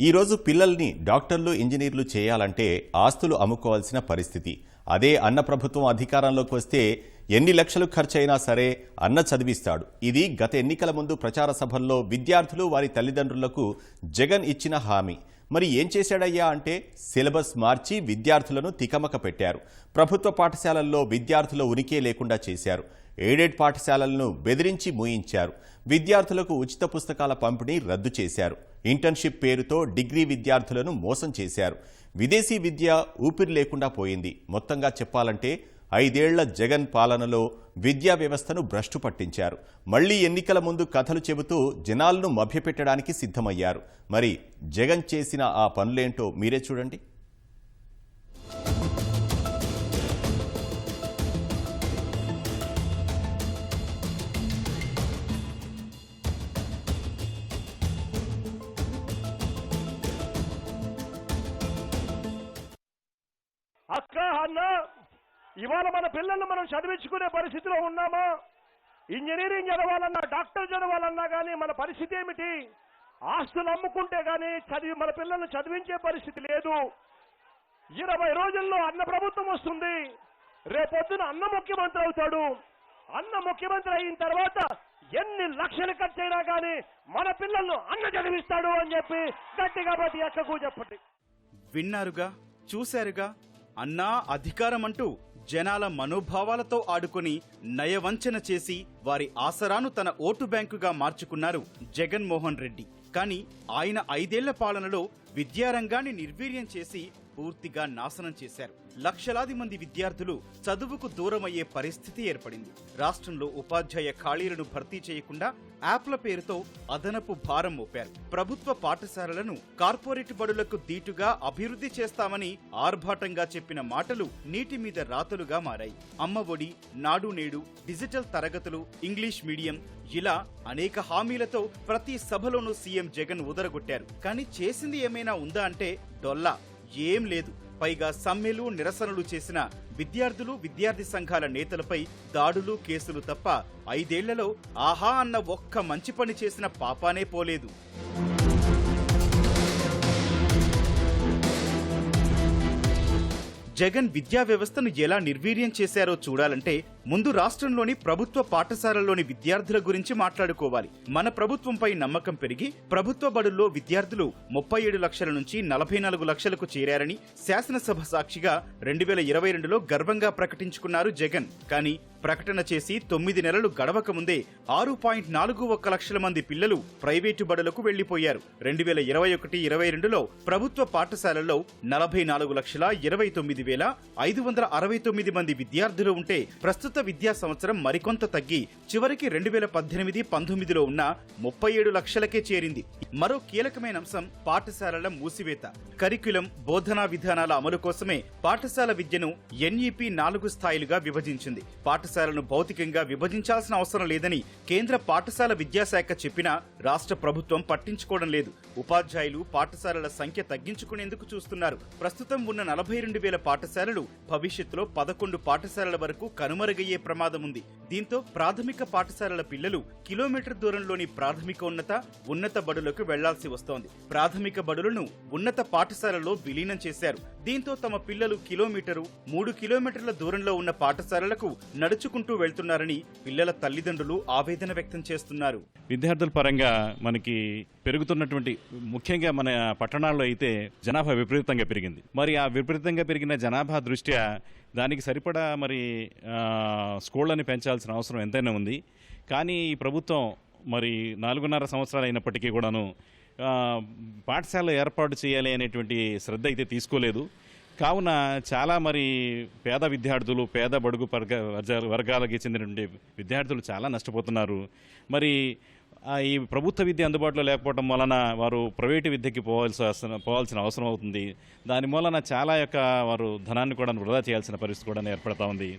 ఈరోజు పిల్లల్ని డాక్టర్లు ఇంజనీర్లు చేయాలంటే ఆస్తులు అమ్ముకోవాల్సిన పరిస్థితి. అదే అన్న ప్రభుత్వం అధికారంలోకి వస్తే ఎన్ని లక్షలు ఖర్చయినా సరే అన్న చదివిస్తాడు. ఇది గత ఎన్నికల ముందు ప్రచార సభల్లో విద్యార్థులు వారి తల్లిదండ్రులకు జగన్ ఇచ్చిన హామీ. మరి ఏం చేశాడయ్యా అంటే సిలబస్ మార్చి విద్యార్థులను తికమక పెట్టారు. ప్రభుత్వ పాఠశాలల్లో విద్యార్థుల ఉనికే లేకుండా చేశారు. ఎయిడెడ్ పాఠశాలలను బెదిరించి మూయించారు. విద్యార్థులకు ఉచిత పుస్తకాల పంపిణీ రద్దు చేశారు. ఇంటర్న్షిప్ పేరుతో డిగ్రీ విద్యార్థులను మోసం చేశారు. విదేశీ విద్య ఊపిరి లేకుండా పోయింది. మొత్తంగా చెప్పాలంటే ఐదేళ్ళ జగన్ పాలనలో విద్యా వ్యవస్థను భ్రష్టు పట్టించారు. మళ్ళీ ఎన్నికల ముందు కథలు చెబుతూ జనాలను మభ్యపెట్టడానికి సిద్ధమయ్యారు. మరి జగన్ చేసిన ఆ పనులేంటో మీరే చూడండి. అక్క అన్న ఇవాళ మన పిల్లల్ని మనం చదివించుకునే పరిస్థితిలో ఉన్నామా? ఇంజనీరింగ్ చదవాలన్నా డాక్టర్ చదవాలన్నా కానీ మన పరిస్థితి ఏమిటి? ఆస్తులు అమ్ముకుంటే కానీ చదివి మన పిల్లల్ని చదివించే పరిస్థితి లేదు. ఇరవై రోజుల్లో అన్న ప్రభుత్వం వస్తుంది. రేపొద్దున అన్న ముఖ్యమంత్రి అవుతాడు. అన్న ముఖ్యమంత్రి అయిన తర్వాత ఎన్ని లక్షలు ఖర్చైనా కానీ మన పిల్లలను అన్న చదివిస్తాడు అని చెప్పి గట్టిగా ప్రతి అక్కకు చెప్పండి. విన్నారుగా? చూశారుగా? అన్నా అధికారం అంటూ జనాల మనోభావాలతో ఆడుకొని నయవంచన చేసి వారి ఆసరాను తన ఓటు బ్యాంకుగా మార్చుకున్నారు జగన్మోహన్ రెడ్డి. కానీ ఆయన ఐదేళ్ళ పాలనలో విద్యారంగాన్ని నిర్వీర్యం చేసి పూర్తిగా నాశనం చేశారు. లక్షలాది మంది విద్యార్థులు చదువుకు దూరమయ్యే పరిస్థితి ఏర్పడింది. రాష్ట్రంలో ఉపాధ్యాయ ఖాళీలను భర్తీ చేయకుండా యాప్ల పేరుతో అదనపు భారం మోపారు. ప్రభుత్వ పాఠశాలలను కార్పొరేట్ బడులకు దీటుగా అభివృద్ధి చేస్తామని ఆర్భాటంగా చెప్పిన మాటలు నీటి మీద రాతలుగా మారాయి. అమ్మ ఒడి నాడు నేడు డిజిటల్ తరగతులు ఇంగ్లీష్ మీడియం ఇలా అనేక హామీలతో ప్రతి సభలోనూ సీఎం జగన్ ఉదరగొట్టారు కానీ చేసింది ఏమైనా ఉందా అంటే డొల్లా. ఏం లేదు. పైగా సమ్మెలు నిరసనలు చేసిన విద్యార్థులు విద్యార్థి సంఘాల నేతలపై దాడులు కేసులు తప్ప ఐదేళ్ళలో ఆహా అన్న ఒక్క మంచి పని చేసిన పాపానే పోలేదు. జగన్ విద్యా వ్యవస్థను ఎలా నిర్వీర్యం చేశారో చూడాలంటే ముందు రాష్ట్రంలోని ప్రభుత్వ పాఠశాలల్లోని విద్యార్థుల గురించి మాట్లాడుకోవాలి. మన ప్రభుత్వంపై నమ్మకం పెరిగి ప్రభుత్వ బడుల్లో విద్యార్థులు ముప్పై ఏడు లక్షల నుంచి నలభై నాలుగు లక్షలకు చేరారని శాసనసభ సాక్షిగా రెండు వేల ఇరవై రెండులో గర్వంగా ప్రకటించుకున్నారు జగన్. కానీ ప్రకటన చేసి తొమ్మిది నెలలు గడవక ముందే ఆరు పాయింట్ నాలుగు ఒక్క లక్షల మంది పిల్లలు ప్రైవేటు బడులకు వెళ్ళిపోయారు రెండు వేల ఇరవై ఒకటి ఇరవై రెండులో ప్రభుత్వ పాఠశాలల్లో నలభై నాలుగు లక్షల ఇరవై తొమ్మిది వేల ఐదు వందల అరవై తొమ్మిది మంది విద్యార్థులు ఉంటే ప్రస్తుత విద్యా సంవత్సరం మరికొంత తగ్గి చివరికి రెండు వేల పద్దెనిమిది పంతొమ్మిదిలో ఉన్న ముప్పై ఏడు లక్షలకే చేరింది. మరో కీలకమైన అంశం పాఠశాలల మూసివేత. కరిక్యులం బోధనా విధానాల అమలు కోసమే పాఠశాల విద్యను ఎన్ఈపి నాలుగు స్థాయిలుగా విభజించింది. పాఠశాలను భౌతికంగా విభజించాల్సిన అవసరం లేదని కేంద్ర పాఠశాల విద్యాశాఖ చెప్పినా రాష్ట్ర ప్రభుత్వం పట్టించుకోవడం లేదు. ఉపాధ్యాయులు పాఠశాలల సంఖ్య తగ్గించుకునేందుకు చూస్తున్నారు. ప్రస్తుతం ఉన్న నలభై రెండు వేల పాఠశాలలు భవిష్యత్తులో పదకొండు పాఠశాలల వరకు కనుమరుగై కనుమరుగయ్యే ప్రమాదం ఉంది. దీంతో ప్రాథమిక పాఠశాలల పిల్లలు కిలోమీటర్ దూరంలోని ప్రాథమిక ఉన్నత ఉన్నత బడులకు వెళ్ళాల్సి వస్తోంది. ప్రాథమిక బడులను ఉన్నత పాఠశాలలో విలీనం చేశారు. దీంతో తమ పిల్లలు కిలోమీటరు మూడు కిలోమీటర్ల దూరంలో ఉన్న పాఠశాలలకు నడుచుకుంటూ వెళ్తున్నారని పిల్లల తల్లిదండ్రులు ఆవేదన వ్యక్తం చేస్తున్నారు. విద్యార్థుల పరంగా మనకి పెరుగుతున్నటువంటి ముఖ్యంగా మన పట్టణాల్లో అయితే జనాభా విపరీతంగా పెరిగింది. మరి ఆ విపరీతంగా పెరిగిన జనాభా దృష్ట్యా దానికి సరిపడా మరి స్కూళ్ళని పెంచాల్సిన అవసరం ఎంతైనా ఉంది. కానీ ఈ ప్రభుత్వం మరి నాలుగున్నర సంవత్సరాలు అయినప్పటికీ కూడాను పాఠశాల ఏర్పాటు చేయాలి అనేటువంటి శ్రద్ధ అయితే తీసుకోలేదు. కావున చాలా మరి పేద విద్యార్థులు పేద బడుగు వర్గ వర్జ- వర్గాలకి చెందినటువంటి విద్యార్థులు చాలా నష్టపోతున్నారు. మరి ఈ ప్రభుత్వ విద్య అందుబాటులో లేకపోవడం వలన వారు ప్రైవేటు విద్యకి పోవాల్సి పోవాల్సిన అవసరం అవుతుంది. దాని మూలన చాలా యొక్క వారు ధనాన్ని కూడా వృధా చేయాల్సిన పరిస్థితి కూడా ఏర్పడతా ఉంది.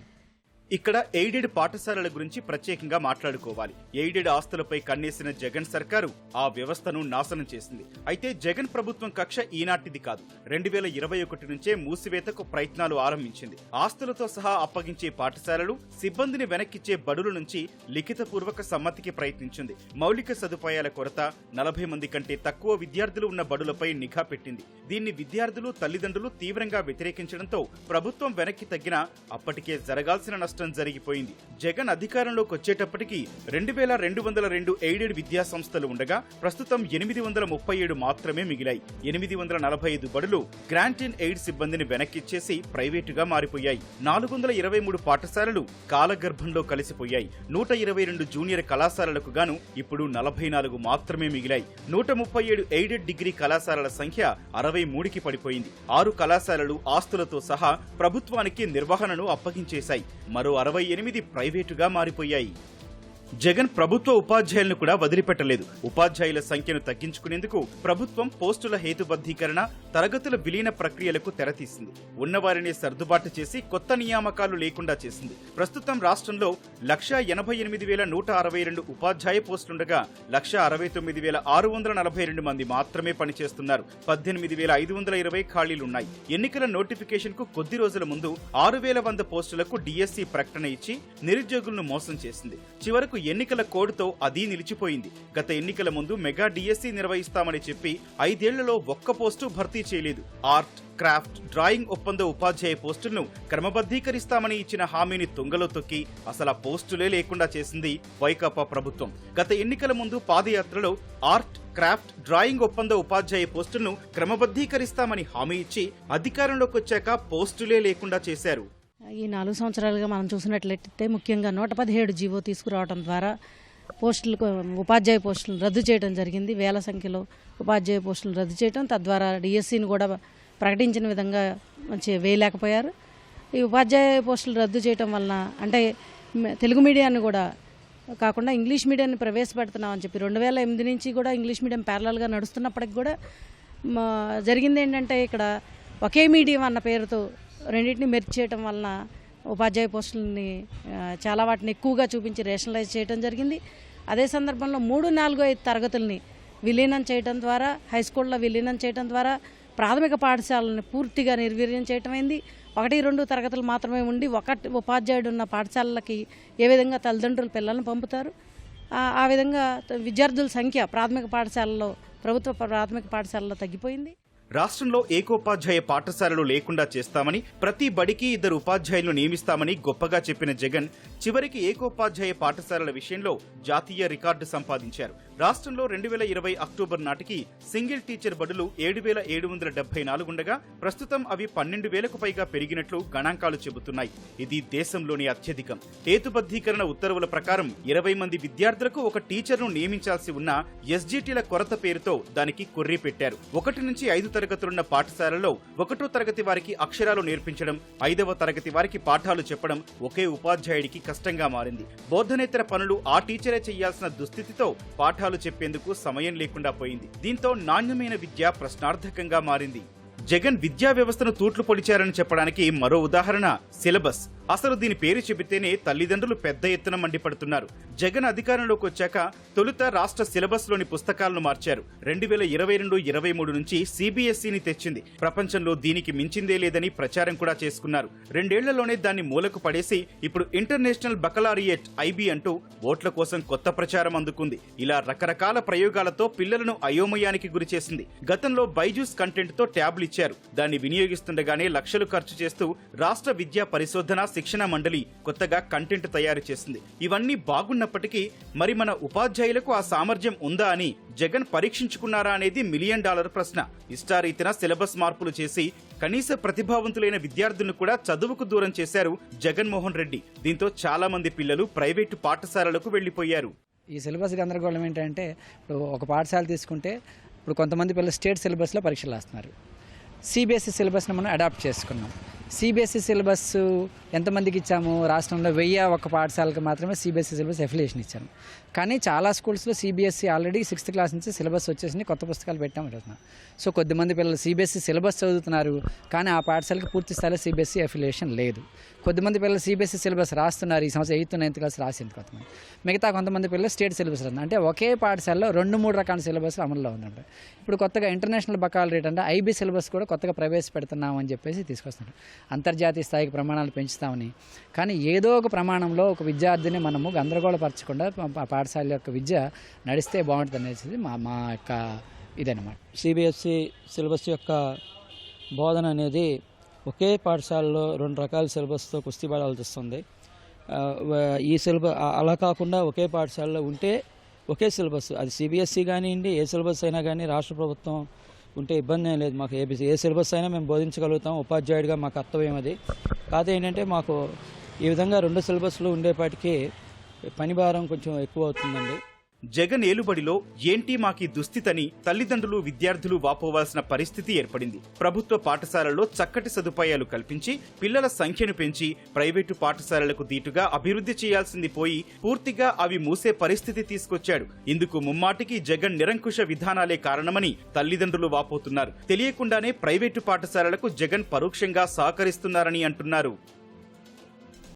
ఇక్కడ ఎయిడెడ్ పాఠశాలల గురించి ప్రత్యేకంగా మాట్లాడుకోవాలి. ఎయిడెడ్ ఆస్తులపై కన్నేసిన జగన్ సర్కారు ఆ వ్యవస్థను నాశనం చేసింది. అయితే జగన్ ప్రభుత్వం కక్ష ఈనాటిది కాదు. రెండు వేల ఇరవై ఒకటి నుంచే మూసివేతకు ప్రయత్నాలు ఆరంభించింది. ఆస్తులతో సహా అప్పగించే పాఠశాలలు సిబ్బందిని వెనక్కిచ్చే బడుల నుంచి లిఖితపూర్వక సమ్మతికి ప్రయత్నించింది. మౌలిక సదుపాయాల కొరత నలభై మంది కంటే తక్కువ విద్యార్థులు ఉన్న బడులపై నిఘా పెట్టింది. దీన్ని విద్యార్థులు తల్లిదండ్రులు తీవ్రంగా వ్యతిరేకించడంతో ప్రభుత్వం వెనక్కి తగ్గినా అప్పటికే జరగాల్సిన నష్టం జరిగిపోయింది. జగన్ అధికారంలోకి వచ్చేటప్పటికి రెండు వేల రెండు వందల రెండు ఎయిడెడ్ విద్యా సంస్థలు ఉండగా ప్రస్తుతం ఎనిమిది వందల ముప్పై ఏడు మాత్రమే మిగిలాయి. ఎనిమిది వందల నలభై ఐదు బడులు గ్రాంట్ ఇన్ ఎయిడ్ సిబ్బందిని వెనక్కిచ్చేసి ప్రైవేటుగా మారిపోయాయి. నాలుగు వందల ఇరవై మూడు పాఠశాలలు కాలగర్భంలో కలిసిపోయాయి. నూట ఇరవై రెండు జూనియర్ కళాశాలలకు గాను ఇప్పుడు నలభై నాలుగు మాత్రమే మిగిలాయి. నూట ముప్పై ఏడు ఎయిడెడ్ డిగ్రీ కళాశాలల సంఖ్య అరవై మూడుకి పడిపోయింది. ఆరు కళాశాలలు ఆస్తులతో సహా ప్రభుత్వానికి నిర్వహణను అప్పగించేశాయి. మరో అరవై ఎనిమిది ప్రైవేటుగా మారిపోయాయి. జగన్ ప్రభుత్వ ఉపాధ్యాయులను కూడా వదిలిపెట్టలేదు. ఉపాధ్యాయుల సంఖ్యను తగ్గించుకునేందుకు ప్రభుత్వం పోస్టుల హేతుబద్ధీకరణ తరగతుల విలీన ప్రక్రియలకు తెరతీసింది. ఉన్నవారిని సర్దుబాటు చేసి కొత్త నియామకాలు లేకుండా చేసింది. ప్రస్తుతం రాష్ట్రంలో లక్ష ఎనభై ఎనిమిది వేల నూట అరవై రెండు ఉపాధ్యాయ పోస్టులుండగా లక్ష అరవై తొమ్మిది వేల ఆరు వందల నలభై రెండు మంది మాత్రమే పనిచేస్తున్నారు. పద్దెనిమిది వేల ఐదు వందల ఇరవై ఖాళీలున్నాయి. ఎన్నికల నోటిఫికేషన్కు కొద్ది రోజుల ముందు ఆరు వేల వంద పోస్టులకు డిఎస్సి ప్రకటన ఇచ్చి నిరుద్యోగులను మోసం చేసింది. చివరకు ఎన్నికల కోడ్తో అది నిలిచిపోయింది. గత ఎన్నికల ముందు మెగా డిఎస్సి నిర్వహిస్తామని చెప్పి ఐదేళ్ళలో ఒక్క పోస్టు భర్తీ చేయలేదు. ఆర్ట్ క్రాఫ్ట్ డ్రాయింగ్ ఒప్పంద ఉపాధ్యాయ పోస్టులను క్రమబద్ధీకరిస్తామని ఇచ్చిన హామీని తుంగలో తొక్కి అసలు పోస్టులే లేకుండా చేసింది వైకాపా ప్రభుత్వం. గత ఎన్నికల ముందు పాదయాత్రలో ఆర్ట్ క్రాఫ్ట్ డ్రాయింగ్ ఒప్పంద ఉపాధ్యాయ పోస్టులను క్రమబద్ధీకరిస్తామని హామీ ఇచ్చి అధికారంలోకి వచ్చాక పోస్టులే లేకుండా చేశారు. ఈ నాలుగు సంవత్సరాలుగా మనం చూసినట్లయితే ముఖ్యంగా నూట పదిహేడు జీవో తీసుకురావడం ద్వారా పోస్టులు ఉపాధ్యాయ పోస్టులు రద్దు చేయడం జరిగింది. వేల సంఖ్యలో ఉపాధ్యాయ పోస్టులు రద్దు చేయడం తద్వారా డిఎస్సిని కూడా ప్రకటించిన విధంగా మంచి వేయలేకపోయారు. ఈ ఉపాధ్యాయ పోస్టులు రద్దు చేయడం వలన అంటే తెలుగు మీడియాన్ని కూడా కాకుండా ఇంగ్లీష్ మీడియాన్ని ప్రవేశపెడుతున్నామని చెప్పి రెండు వేల ఎనిమిది నుంచి కూడా ఇంగ్లీష్ మీడియం ప్యారలల్గా నడుస్తున్నప్పటికి కూడా మా జరిగింది ఏంటంటే ఇక్కడ ఒకే మీడియం అన్న పేరుతో రెండింటిని మెర్చి చేయటం వలన ఉపాధ్యాయ పోస్టులని చాలా వాటిని ఎక్కువగా చూపించి రేషనలైజ్ చేయడం జరిగింది. అదే సందర్భంలో మూడు నాలుగు ఐదు తరగతుల్ని విలీనం చేయడం ద్వారా హై స్కూల్లో విలీనం చేయడం ద్వారా ప్రాథమిక పాఠశాలని పూర్తిగా నిర్వీర్యం చేయటం అయింది. ఒకటి రెండు తరగతులు మాత్రమే ఉండి ఒకటి ఉపాధ్యాయుడు ఉన్న పాఠశాలలకి ఏ విధంగా తల్లిదండ్రులు పిల్లల్ని పంపుతారు? ఆ- విధంగా విద్యార్థుల సంఖ్య ప్రాథమిక పాఠశాలలో ప్రభుత్వ ప్రాథమిక పాఠశాలలో తగ్గిపోయింది. రాష్ట్రంలో ఏకోపాధ్యాయ పాఠశాలలు లేకుండా చేస్తామని ప్రతి బడికి ఇద్దరు ఉపాధ్యాయులు నియమిస్తామని గొప్పగా చెప్పిన జగన్ చివరికి ఏకోపాధ్యాయ పాఠశాలల విషయంలో జాతీయ రికార్డు సంపాదించారు. రాష్ట్రంలో రెండు వేల ఇరవై అక్టోబర్ నాటికి సింగిల్ టీచర్ బడులు ఏడు వేల ఏడు వందల డెబ్బై నాలుగుండగా ప్రస్తుతం అవి పన్నెండు వేలకు పైగా పెరిగినట్లు గణాంకాలు చెబుతున్నాయి. ఇది దేశంలోని అత్యధికం. హేతుబద్ధీకరణ ఉత్తర్వుల ప్రకారం ఇరవై మంది విద్యార్థులకు ఒక టీచర్ను నియమించాల్సి ఉన్న ఎస్జీటీల కొరత పేరుతో దానికి కొర్రీ పెట్టారు ఒకటి నుంచి ఐదు తరగతులున్న పాఠశాలలో ఒకటో తరగతి వారికి అక్షరాలు నేర్పించడం ఐదవ తరగతి వారికి పాఠాలు చెప్పడం ఒకే ఉపాధ్యాయుడికి కష్టంగా మారింది. బోధనేతర పనులు ఆ టీచరే చేయాల్సిన దుస్థితితో పాఠాలు చెప్పేందుకు సమయం లేకుండా పోయింది. దీంతో నాణ్యమైన విద్య ప్రశ్నార్థకంగా మారింది. జగన్ విద్యా వ్యవస్థను తూట్లు పొడిచారని చెప్పడానికి మరో ఉదాహరణ సిలబస్. అసలు దీని పేరు చెబితేనే తల్లిదండ్రులు పెద్ద ఎత్తున మండిపడుతున్నారు. జగన్ అధికారంలోకి వచ్చాక తొలుత రాష్ట్ర సిలబస్లోని పుస్తకాలను మార్చారు. రెండు వేల ఇరవై రెండు ఇరవై మూడు నుంచి సిబిఎస్ఈని తెచ్చింది. ప్రపంచంలో దీనికి మించిందే లేదని ప్రచారం కూడా చేసుకున్నారు. రెండేళ్ళలోనే దాన్ని మూలకు పడేసి ఇప్పుడు ఇంటర్నేషనల్ బకలారియట్ ఐబీ అంటూ ఓట్ల కోసం కొత్త ప్రచారం అందుకుంది. ఇలా రకరకాల ప్రయోగాలతో పిల్లలను అయోమయానికి గురిచేసింది. గతంలో బైజూస్ కంటెంట్తో ట్యాబ్లు ఇచ్చారు. దాన్ని వినియోగిస్తుండగానే లక్షలు ఖర్చు చేస్తూ రాష్ట్ర విద్యా పరిశోధన శిక్షణ మండలి కొత్తగా కంటెంట్ తయారు చేసింది. ఇవన్నీ బాగున్నప్పటికీ మరి మన ఉపాధ్యాయులకు ఆ సామర్థ్యం ఉందా అని జగన్ పరీక్షించుకున్నారా అనేది మిలియన్ డాలర్ ప్రశ్న. ఇష్టారీతిన సిలబస్ మార్పులు చేసి కనీస ప్రతిభావంతులైన విద్యార్థులను కూడా చదువుకు దూరం చేశారు జగన్మోహన్ రెడ్డి. దీంతో చాలా మంది పిల్లలు ప్రైవేటు పాఠశాలలకు వెళ్ళిపోయారు ఈ సిలబస్ గందరగోళం ఏంటంటే ఇప్పుడు ఒక పాఠశాల తీసుకుంటే ఇప్పుడు కొంతమంది పిల్లలు స్టేట్ సిలబస్లో పరీక్షలు రాస్తున్నారు. సిబిఎస్ఈ సిలబస్ని మనం అడాప్ట్ చేసుకున్నాం. సిబిఎస్ఈ సిలబస్ ఎంతమందికి ఇచ్చాము? రాష్ట్రంలో వెయ్యి ఒక పాఠశాలకు మాత్రమే సిబిఎస్ఈ సిలబస్ ఎఫిలియేషన్ ఇచ్చాము. కానీ చాలా స్కూల్స్లో సిబిఎస్ఈ ఆల్రెడీ సిక్స్త్ క్లాస్ నుంచి సిలబస్ వచ్చేసింది. కొత్త పుస్తకాలు పెట్టాము అడుగుతున్నాం సో కొద్దిమంది పిల్లలు సిబిఎస్ఈ సిలబస్ చదువుతున్నారు. కానీ ఆ పాఠశాలకు పూర్తి స్థాయిలో సిబిఎస్ఈ ఎఫిలేషన్ లేదు. కొద్దిమంది పిల్లలు సిబిఎస్ఈ సిలబస్ రాస్తున్నారు. ఈ సంవత్సరం ఎయిత్ నైన్త్ క్లాస్ రాసింది కొంతమంది. మిగతా కొంతమంది పిల్లలు స్టేట్ సిలబస్ రాస్తున్నారు. అంటే ఒకే పాఠశాలలో రెండు మూడు రకాల సిలబస్ అమల్లో ఉందంట. ఇప్పుడు కొత్తగా ఇంటర్నేషనల్ బకాల రేట్ అంటే ఐబీ సిలబస్ కూడా కొత్తగా ప్రవేశపెడుతున్నాం అని చెప్పేసి తీసుకొస్తున్నారు. అంతర్జాతీయ స్థాయికి ప్రమాణాలు పెంచుతామని. కానీ ఏదో ఒక ప్రమాణంలో ఒక విద్యార్థిని మనము గందరగోళపరచకుండా పాఠశాల యొక్క విద్య నడిస్తే బాగుంటుంది అనేసి మా మా యొక్క ఇదనమాట సిబిఎస్సి సిలబస్ యొక్క బోధన అనేది ఒకే పాఠశాలలో రెండు రకాల సిలబస్తో కుస్తీ పడాల్సి వస్తుంది ఈ సిలబస్ అలా కాకుండా ఒకే పాఠశాలలో ఉంటే ఒకే సిలబస్. అది సిబిఎస్సి కానివ్వండి ఏ సిలబస్ అయినా కానీ రాష్ట్ర ప్రభుత్వం ఉంటే ఇబ్బంది ఏం లేదు. మాకు ఏ ఏ సిలబస్ అయినా మేము బోధించగలుగుతాం. ఉపాధ్యాయుడిగా మా కర్తవ్యం అది. కాదు ఏంటంటే మాకు ఈ విధంగా రెండు సిలబస్లు ఉండేపాటికి పని భారం కొంచెం ఎక్కువ అవుతుందండి. జగన్ ఏలుబడిలో ఏంటి మాకి దుస్థితని తల్లిదండ్రులు విద్యార్థులు వాపోవాల్సిన పరిస్థితి ఏర్పడింది. ప్రభుత్వ పాఠశాలల్లో చక్కటి సదుపాయాలు కల్పించి పిల్లల సంఖ్యను పెంచి ప్రైవేటు పాఠశాలలకు దీటుగా అభివృద్ధి చేయాల్సింది పోయి పూర్తిగా అవి మూసే పరిస్థితి తీసుకొచ్చాడు. ఇందుకు ముమ్మాటికి జగన్ నిరంకుశ విధానాలే కారణమని తల్లిదండ్రులు వాపోతున్నారు. తెలియకుండానే ప్రైవేటు పాఠశాలలకు జగన్ పరోక్షంగా సహకరిస్తున్నారని అంటున్నారు.